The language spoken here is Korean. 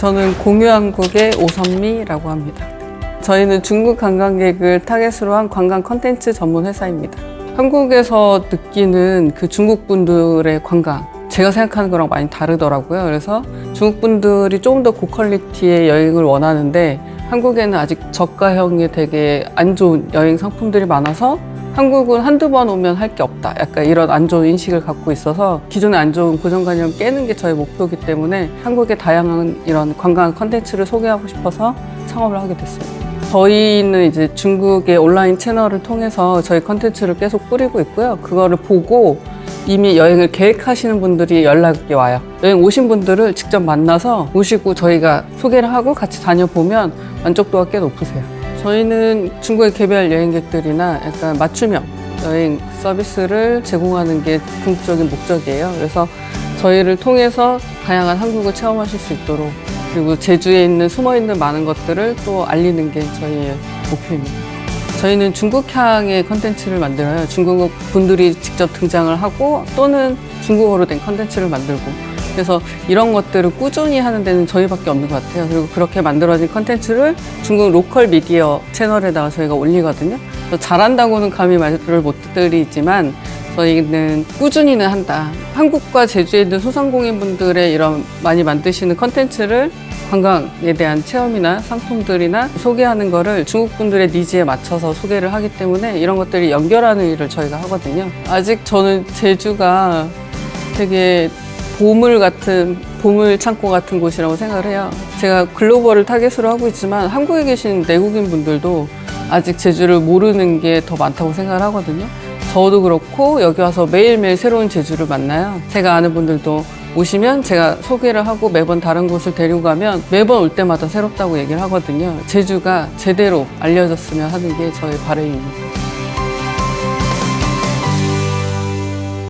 저는 공유한국의 오선미라고 합니다. 저희는 중국 관광객을 타겟으로 한 관광 컨텐츠 전문 회사입니다. 한국에서 느끼는 그 중국 분들의 관광, 제가 생각하는 거랑 많이 다르더라고요. 그래서 중국 분들이 조금 더 고퀄리티의 여행을 원하는데 한국에는 아직 저가형의 되게 안 좋은 여행 상품들이 많아서 한국은 한두 번 오면 할 게 없다. 약간 이런 안 좋은 인식을 갖고 있어서 기존에 안 좋은 고정관념 깨는 게 저의 목표이기 때문에 한국의 다양한 이런 관광 컨텐츠를 소개하고 싶어서 창업을 하게 됐습니다. 저희는 이제 중국의 온라인 채널을 통해서 저희 컨텐츠를 계속 뿌리고 있고요. 그거를 보고 이미 여행을 계획하시는 분들이 연락이 와요. 여행 오신 분들을 직접 만나서 모시고 저희가 소개를 하고 같이 다녀보면 만족도가 꽤 높으세요. 저희는 중국의 개별 여행객들이나 약간 맞춤형 여행 서비스를 제공하는 게 궁극적인 목적이에요. 그래서 저희를 통해서 다양한 한국을 체험하실 수 있도록 그리고 제주에 있는 숨어 있는 많은 것들을 또 알리는 게 저희의 목표입니다. 저희는 중국향의 컨텐츠를 만들어요. 중국 분들이 직접 등장을 하고 또는 중국어로 된 컨텐츠를 만들고 그래서 이런 것들을 꾸준히 하는 데는 저희밖에 없는 것 같아요. 그리고 그렇게 만들어진 컨텐츠를 중국 로컬 미디어 채널에다가 저희가 올리거든요. 잘한다고는 감히 말을 못 드리지만 저희는 꾸준히는 한다. 한국과 제주에 있는 소상공인분들의 이런 많이 만드시는 컨텐츠를 관광에 대한 체험이나 상품들이나 소개하는 거를 중국 분들의 니즈에 맞춰서 소개를 하기 때문에 이런 것들이 연결하는 일을 저희가 하거든요. 아직 저는 제주가 되게 보물 같은 보물 창고 같은 곳이라고 생각을 해요. 제가 글로벌을 타겟으로 하고 있지만 한국에 계신 내국인 분들도 아직 제주를 모르는 게 더 많다고 생각을 하거든요. 저도 그렇고 여기 와서 매일매일 새로운 제주를 만나요. 제가 아는 분들도 오시면 제가 소개를 하고 매번 다른 곳을 데리고 가면 매번 올 때마다 새롭다고 얘기를 하거든요. 제주가 제대로 알려졌으면 하는 게 저의 바람입니다.